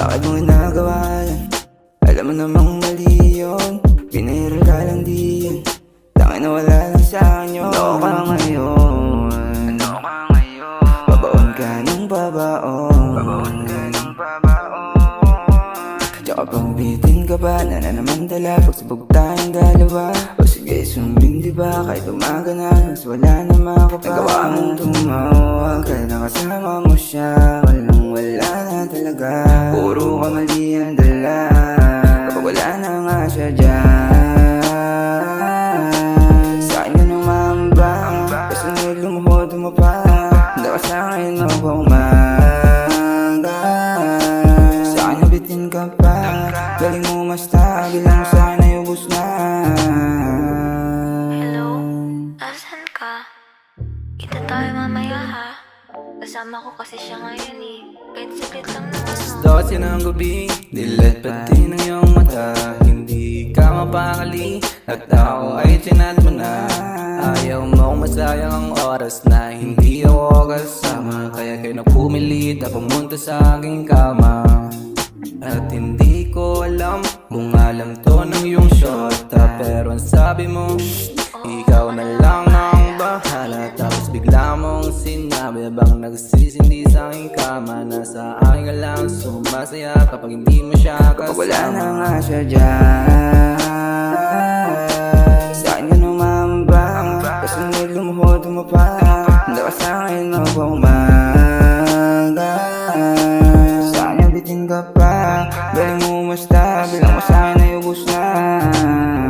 Bakit mo ginagawa yan? Alam mo namang mali yun. Pinahiral ka lang di Tangin na wala lang sa akin yun Ano ka ngayon? Ano ka ngayon? Babaon ka ng babaon. Babaon ka ng babaon. Tsaka pang bitin ka ba na na naman dala. Pagsabog tayong dalawa. O sige sumbing di ba? Kahit umaga na Mas wala na makapag Nagawa mong tumawag Kaya nakasama mo siya. Walang wala na talaga Ka sa akin mapaumaga Sa akin nabitin ka pa Galing mo masta Bilang sa akin ay ubus na Hello? Asan ka? Kita tayo mamaya ha. Kasama ko kasi siya ngayon eh. Kahit saglit lang naman no. Dotsi ng gabi Dilat pati ng iyong mata Hindi ka mapakali At ako ay chinat mo na Ayaw mo masayang ang oras na Hindi ako kasama Kaya kayo na pumilit na pumunta sa aking kama. At hindi ko alam Kung alam to ng iyong shota Pero ang sabi mo Ikaw na lang ang bahala. Tapos bigla mong sinabi Bang nagsisindi sa aking kama Nasa akin ka lang sumasaya Kapag hindi mo siya kasama Kapag wala na nga siya dyan Dahil mo umasta, bilang masahin ay ubos na.